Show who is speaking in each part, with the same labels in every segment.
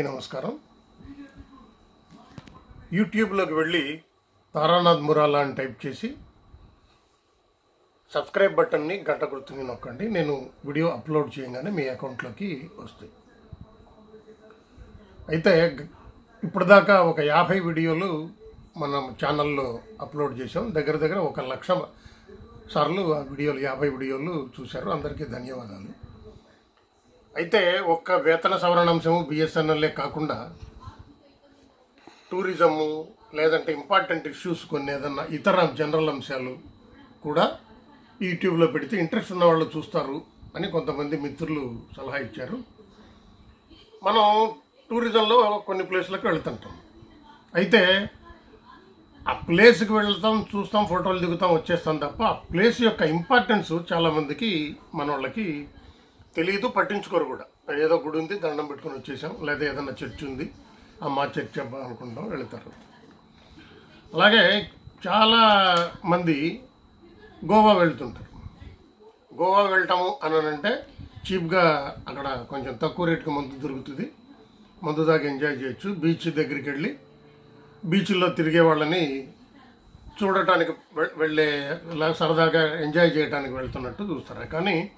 Speaker 1: నమస్కారం. యూట్యూబ్లోకి వెళ్ళి తారానాథ్ మురాలా అని టైప్ చేసి సబ్స్క్రైబ్ బటన్ని గంట గుర్తుని నొక్కండి. నేను వీడియో అప్లోడ్ చేయగానే మీ అకౌంట్లోకి వస్తాయి. అయితే ఇప్పటిదాకా ఒక యాభై వీడియోలు మనం ఛానల్లో అప్లోడ్ చేసాం దగ్గర దగ్గర ఒక లక్ష సార్లు ఆ వీడియోలు యాభై వీడియోలు చూశారు. అందరికీ ధన్యవాదాలు. అయితే ఒక్క వేతన సవరణాంశము బిఎస్ఎన్ఎల్ఏ కాకుండా టూరిజము లేదంటే ఇంపార్టెంట్ ఇష్యూస్ కొన్ని ఏదన్నా ఇతర జనరల్ అంశాలు కూడా యూట్యూబ్లో పెడితే ఇంట్రెస్ట్ ఉన్న వాళ్ళు చూస్తారు అని కొంతమంది మిత్రులు సలహా ఇచ్చారు. మనం టూరిజంలో కొన్ని ప్లేస్లకు వెళ్తుంటాం. అయితే ఆ ప్లేస్కి వెళ్తాం చూస్తాం ఫోటోలు దిగుతాం వచ్చేస్తాం తప్ప ఆ ప్లేస్ యొక్క ఇంపార్టెన్స్ చాలామందికి మన వాళ్ళకి తెలియదు పట్టించుకోరు కూడా. ఏదో గుడి ఉంది దండం పెట్టుకొని వచ్చేసాం. లేదా ఏదైనా చర్చ్ ఉంది ఆ మా చర్చ్ అబ్బా అనుకుంటాం వెళతారు. అలాగే చాలా మంది గోవా వెళ్తుంటారు. గోవా వెళ్ళటము అని అంటే చీప్గా అక్కడ కొంచెం తక్కువ రేటుకి మందు దొరుకుతుంది. మందు దాకా ఎంజాయ్ చేయొచ్చు. బీచ్ దగ్గరికి వెళ్ళి బీచ్లో తిరిగే వాళ్ళని చూడటానికి వె- వెళ్ళే ఇలా సరదాగా ఎంజాయ్ చేయడానికి వెళ్తున్నట్టు చూస్తారు. కానీ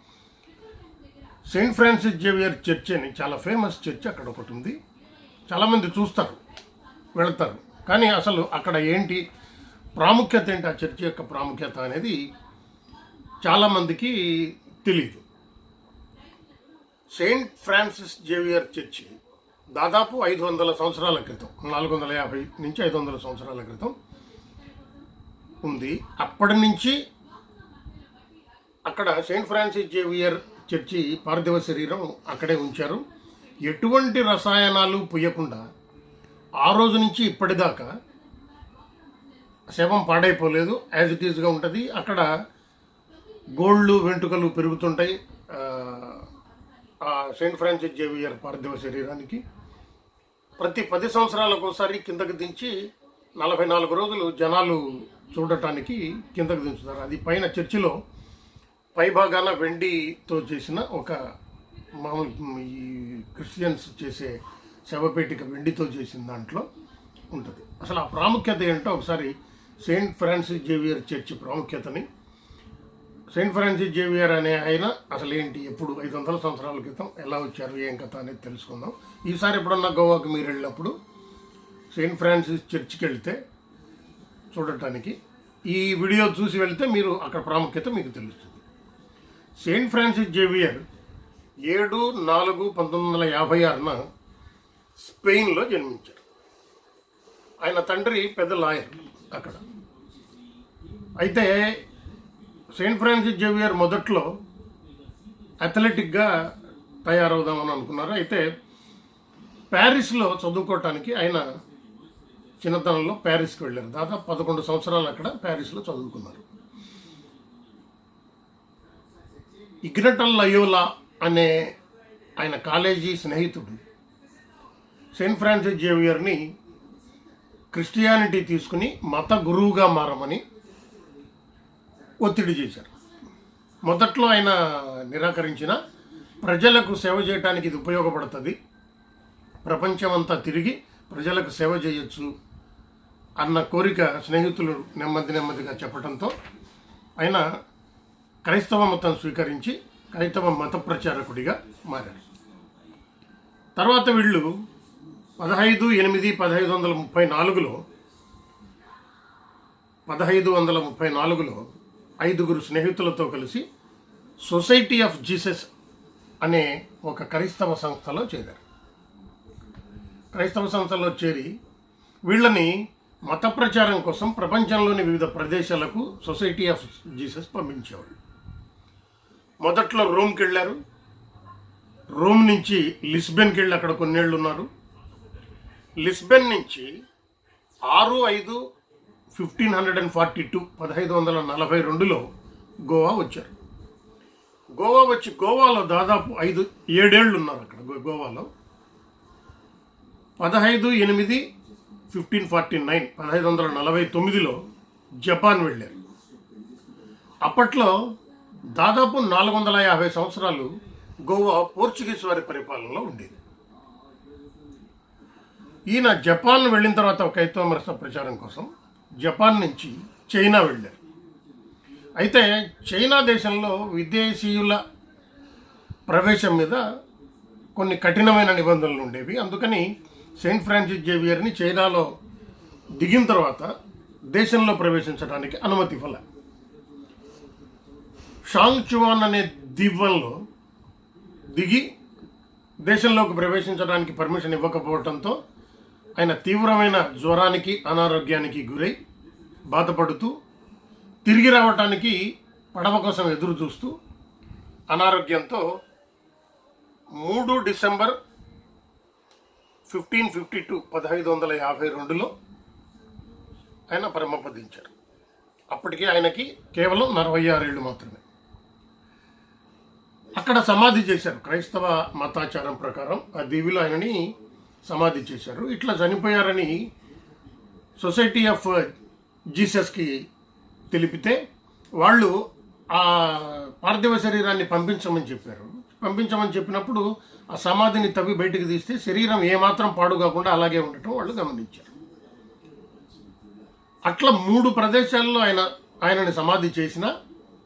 Speaker 1: సెయింట్ ఫ్రాన్సిస్ జేవియర్ చర్చ్ అని చాలా ఫేమస్ చర్చ్ అక్కడ ఒకటి ఉంది. చాలామంది చూస్తారు వెళతారు. కానీ అసలు అక్కడ ఏంటి ప్రాముఖ్యత ఏంటి ఆ చర్చ్ యొక్క ప్రాముఖ్యత అనేది చాలామందికి తెలియదు సెయింట్ ఫ్రాన్సిస్ జేవియర్ చర్చి దాదాపు ఐదు వందల సంవత్సరాల క్రితం నాలుగు వందల యాభై నుంచి ఐదు వందల సంవత్సరాల క్రితం ఉంది. అప్పటి నుంచి అక్కడ సెయింట్ ఫ్రాన్సిస్ జేవియర్ చర్చి పార్థివ శరీరం అక్కడే ఉంచారు. ఎటువంటి రసాయనాలు పుయ్యకుండా ఆ రోజు నుంచి ఇప్పటిదాకా శవం పాడైపోలేదు. యాజ్ ఇట్ ఈజ్గా ఉంటుంది. అక్కడ గోళ్ళు వెంట్రుకలు పెరుగుతుంటాయి. సెయింట్ ఫ్రాన్సిస్ జేవియర్ పార్థివ శరీరానికి. ప్రతి పది సంవత్సరాలకు ఒకసారి కిందకు దించి నలభై నాలుగు రోజులు జనాలు చూడటానికి కిందకు దించుతారు. అది పైన చర్చిలో పైభాగాన వెండితో చేసిన ఒక మామూలు ఈ క్రిస్టియన్స్ చేసే శవపేటిక వెండితో చేసిన దాంట్లో ఉంటుంది. అసలు ఆ ప్రాముఖ్యత ఏంటో ఒకసారి సెయింట్ ఫ్రాన్సిస్ జేవియర్ చర్చి ప్రాముఖ్యతని. సెయింట్ ఫ్రాన్సిస్ జేవియర్ అనే ఆయన అసలు ఏంటి ఎప్పుడు ఐదు వందల సంవత్సరాల క్రితం ఎలా వచ్చారు ఏం కథ అనేది తెలుసుకుందాం. ఈసారి ఎప్పుడన్నా గోవాకి మీరు వెళ్ళినప్పుడు సెయింట్ ఫ్రాన్సిస్ చర్చికి వెళ్తే చూడటానికి ఈ వీడియో చూసి వెళ్తే మీరు అక్కడ ప్రాముఖ్యత మీకు తెలుస్తుంది. సెయింట్ ఫ్రాన్సిస్ జేవియర్ ఏడు నాలుగు పంతొమ్మిది వందల యాభై ఆరున స్పెయిన్లో జన్మించారు ఆయన తండ్రి పెద్ద లాయర్ అక్కడ. అయితే సెయింట్ ఫ్రాన్సిస్ జేవియర్ మొదట్లో అథ్లెటిక్గా తయారవుదామని అనుకున్నారు. అయితే ప్యారిస్లో చదువుకోవటానికి ఆయన చిన్నతనంలో ప్యారిస్కి వెళ్ళారు. దాదాపు పదకొండు సంవత్సరాలు అక్కడ ప్యారిస్లో చదువుకున్నారు. ఇగ్నటల్ లయోలా అనే ఆయన కాలేజీ స్నేహితుడు సెయింట్ ఫ్రాన్సిస్ జేవియర్ని క్రిస్టియానిటీ తీసుకుని మత గురువుగా మారమని ఒత్తిడి చేశారు. మొదట్లో ఆయన నిరాకరించిన ప్రజలకు సేవ చేయడానికి ఇది ఉపయోగపడుతుంది ప్రపంచమంతా తిరిగి ప్రజలకు సేవ చేయొచ్చు అన్న కోరిక స్నేహితులు నెమ్మది నెమ్మదిగా చెప్పడంతో ఆయన క్రైస్తవ మతం స్వీకరించి క్రైస్తవ మత ప్రచారకుడిగా మారారు తర్వాత వీళ్ళు పదహైదు ఎనిమిది పదహైదు వందల ముప్పై నాలుగులో పదహైదు వందల ముప్పై నాలుగులో ఐదుగురు స్నేహితులతో కలిసి సొసైటీ ఆఫ్ జీసస్ అనే ఒక క్రైస్తవ సంస్థలో చేరారు. క్రైస్తవ సంస్థలో చేరి వీళ్ళని మత ప్రచారం కోసం ప్రపంచంలోని వివిధ ప్రదేశాలకు సొసైటీ ఆఫ్ జీసస్ పంపించేవాళ్ళు. మొదట్లో రోమ్కి వెళ్ళారు రోమ్ నుంచి లిస్బెన్కి వెళ్ళి అక్కడ కొన్నేళ్ళు ఉన్నారు లిస్బెన్ నుంచి ఆరు ఐదు fifteen hundred and forty two పదహైదు వందల నలభై రెండులో గోవా వచ్చారు. గోవా వచ్చి గోవాలో దాదాపు ఐదు ఏడేళ్ళు ఉన్నారు అక్కడ గోవాలో. పదహైదు ఎనిమిది ఫిఫ్టీన్ ఫార్టీ నైన్ పదహైదు వందల నలభై తొమ్మిదిలో జపాన్ వెళ్ళారు. అప్పట్లో దాదాపు నాలుగు వందల యాభై సంవత్సరాలు గోవా పోర్చుగీస్ వారి పరిపాలనలో ఉండేది. ఈయన జపాన్ వెళ్ళిన తర్వాత కైతోమరస ప్రచారం కోసం జపాన్ నుంచి చైనా వెళ్ళారు. అయితే చైనా దేశంలో విదేశీయుల ప్రవేశం మీద కొన్ని కఠినమైన నిబంధనలు ఉండేవి. అందుకని సెయింట్ ఫ్రాన్సిస్ జేవియర్ని చైనాలో దిగిన తర్వాత దేశంలో ప్రవేశించడానికి అనుమతి ఇవ్వలేదు షాంగ్ చువాన్ అనే దివ్వల్లో దిగి దేశంలోకి ప్రవేశించడానికి పర్మిషన్ ఇవ్వకపోవడంతో ఆయన తీవ్రమైన జ్వరానికి అనారోగ్యానికి గురై బాధపడుతూ తిరిగి రావటానికి పడవ కోసం ఎదురు చూస్తూ అనారోగ్యంతో మూడు డిసెంబర్ ఫిఫ్టీన్ ఫిఫ్టీ టూ పదహైదు వందల యాభై రెండులో ఆయన పరమపదించారు. అప్పటికే ఆయనకి కేవలం నలభై ఆరేళ్ళు మాత్రమే. అక్కడ సమాధి చేశారు. క్రైస్తవ మతాచారం ప్రకారం ఆ దేవిలో ఆయనని సమాధి చేశారు. ఇట్లా చనిపోయారని సొసైటీ ఆఫ్ జీసస్కి తెలిపితే వాళ్ళు ఆ పార్థివ శరీరాన్ని పంపించమని చెప్పారు. పంపించమని చెప్పినప్పుడు ఆ సమాధిని తవ్వి బయటికి తీస్తే శరీరం ఏమాత్రం పాడు కాకుండా అలాగే ఉండటం వాళ్ళు గమనించారు. అట్లా మూడు ప్రదేశాల్లో ఆయన ఆయనని సమాధి చేసిన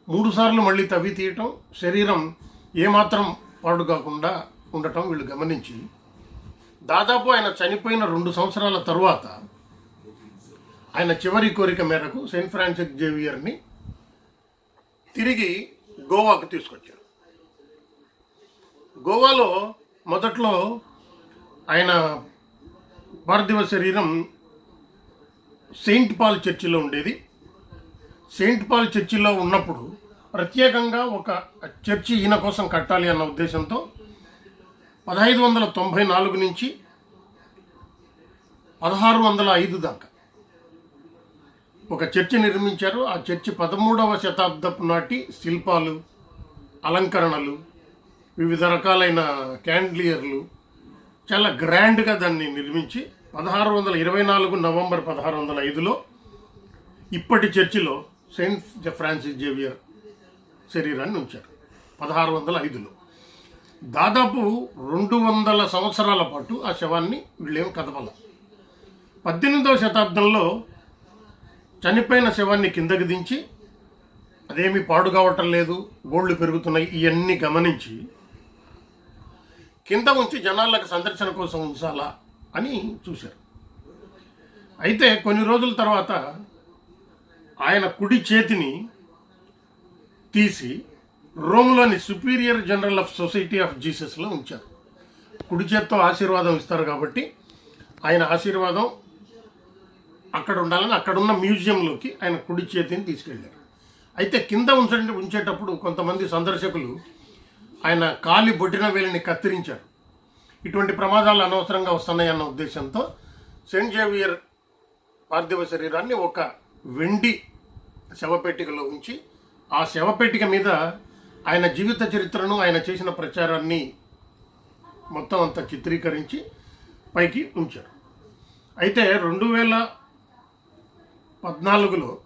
Speaker 1: మూడు సార్లు మళ్ళీ తవ్వి తీయటం శరీరం ఏమాత్రం పాడు కాకుండా ఉండటం వీళ్ళు గమనించి దాదాపు ఆయన చనిపోయిన రెండు సంవత్సరాల తరువాత ఆయన చివరి కోరిక మేరకు సెయింట్ ఫ్రాన్సిస్ జేవియర్ని తిరిగి గోవాకు తీసుకొచ్చారు. గోవాలో మొదట్లో ఆయన పార్థివ శరీరం సెయింట్ పాల్ చర్చిలో ఉండేది. సెయింట్ పాల్ చర్చిలో ఉన్నప్పుడు ప్రత్యేకంగా ఒక చర్చి ఈయన కోసం కట్టాలి అన్న ఉద్దేశంతో పదహైదు వందల తొంభై నాలుగు నుంచి పదహారు వందల ఐదు దాకా ఒక చర్చి నిర్మించారు. ఆ చర్చి పదమూడవ శతాబ్దపు నాటి శిల్పాలు అలంకరణలు వివిధ రకాలైన క్యాండ్లియర్లు చాలా గ్రాండ్గా దాన్ని నిర్మించి పదహారు వందల ఇరవై నాలుగు నవంబర్ పదహారు వందల ఐదులో ఇప్పటి చర్చిలో సెయింట్ ఫ్రాన్సిస్ జేవియర్ శరీరాన్ని ఉంచారు. పదహారు వందల ఐదులో. దాదాపు రెండు వందల సంవత్సరాల పాటు ఆ శవాన్ని వీళ్ళేం కదపల. పద్దెనిమిదవ శతాబ్దంలో చనిపోయిన శవాన్ని కిందకి దించి అదేమీ పాడు కావటం లేదు గోళ్ళు పెరుగుతున్నాయి ఇవన్నీ గమనించి కింద ఉంచి జనాలకు సందర్శన కోసం ఉంచాలా అని చూశారు. అయితే కొన్ని రోజుల తర్వాత ఆయన కుడి చేతిని తీసి రోమ్లోని superior general of society of జీసస్లో ఉంచారు. కుడి చేత్తో ఆశీర్వాదం ఇస్తారు కాబట్టి ఆయన ఆశీర్వాదం అక్కడ ఉండాలని అక్కడున్న మ్యూజియంలోకి ఆయన కుడి చేతిని తీసుకెళ్ళారు. అయితే కింద ఉంచండి ఉంచేటప్పుడు కొంతమంది సందర్శకులు ఆయన కాలి బొట్టిన వేలిని కత్తిరించారు. ఇటువంటి ప్రమాదాలు అనవసరంగా వస్తున్నాయన్న ఉద్దేశంతో సెయింట్ జేవియర్ పార్థివ శరీరాన్ని ఒక వెండి శవపెట్టికలో ఉంచి ఆ శవపేటిక మీద ఆయన జీవిత చరిత్రను ఆయన చేసిన ప్రచారాన్ని మొత్తం అంతా చిత్రీకరించి పైకి ఉంచారు. అయితే రెండు వేల పద్నాలుగులో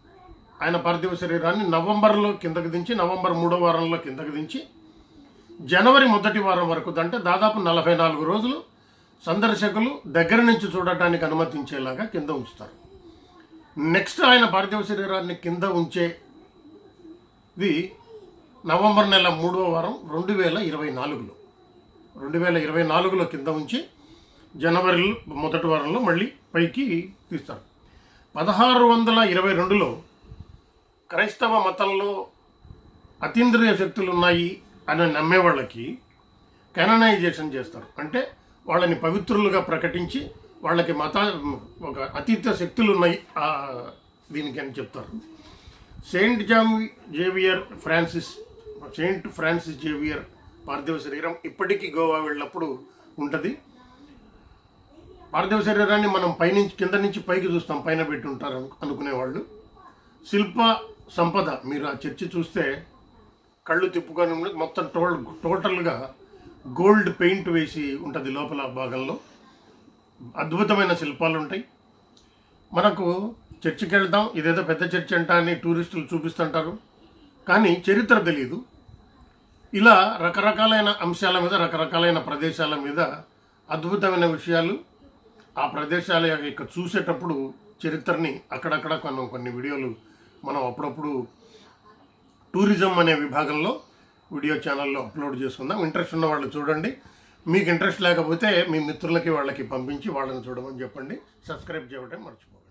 Speaker 1: ఆయన పార్థివ శరీరాన్ని నవంబర్లో కిందకి దించి నవంబర్ మూడో వారంలో కిందకి దించి జనవరి మొదటి వారం వరకు అంటే దాదాపు నలభై నాలుగు రోజులు సందర్శకులు దగ్గర నుంచి చూడటానికి అనుమతించేలాగా కింద ఉంచుతారు. నెక్స్ట్ ఆయన పార్థివ శరీరాన్ని కింద ఉంచే ఇది నవంబర్ నెల మూడవ వారం రెండు వేల ఇరవై నాలుగులో. రెండు వేల ఇరవై నాలుగులో కింద ఉంచి జనవరి మొదటి వారంలో మళ్ళీ పైకి తీస్తారు. పదహారు వందల ఇరవై రెండులో క్రైస్తవ మతంలో అతీంద్రియ శక్తులు ఉన్నాయి అని నమ్మే వాళ్ళకి కెననైజేషన్ చేస్తారు. అంటే వాళ్ళని పవిత్రులుగా ప్రకటించి వాళ్ళకి మత ఒక అతీత శక్తులు ఉన్నాయి దీనికి అని చెప్తారు. Saint jam Xavier Francis Saint Francis Xavier పార్థివ శరీరం ఇప్పటికీ గోవా వెళ్ళినప్పుడు ఉంటుంది. పార్థివ శరీరాన్ని మనం పైనుంచి కింద నుంచి పైకి చూస్తాం పైన పెట్టి ఉంటారు అనుకునేవాళ్ళు. శిల్ప సంపద మీరు ఆ చర్చి చూస్తే కళ్ళు తిప్పుకొని మొత్తం టోల్ టోటల్గా గోల్డ్ పెయింట్ వేసి ఉంటుంది లోపల భాగంలో. అద్భుతమైన శిల్పాలు ఉంటాయి మనకు చర్చికి వెళ్దాం ఇదేదో పెద్ద చర్చి అంట అని టూరిస్టులు చూపిస్తుంటారు. కానీ చరిత్ర తెలియదు ఇలా రకరకాలైన అంశాల మీద రకరకాలైన ప్రదేశాల మీద అద్భుతమైన విషయాలు ఆ ప్రదేశాల యొక్క చూసేటప్పుడు చరిత్రని అక్కడక్కడ కొన్ని కొన్ని వీడియోలు మనం అప్పుడప్పుడు టూరిజం అనే విభాగంలో వీడియో ఛానల్లో అప్లోడ్ చేసుకుందాం. ఇంట్రెస్ట్ ఉన్న వాళ్ళు చూడండి. మీకు ఇంట్రెస్ట్ లేకపోతే మీ మిత్రులకి వాళ్ళకి పంపించి వాళ్ళని చూడమని చెప్పండి. సబ్స్క్రైబ్ చేయడం మర్చిపోకండి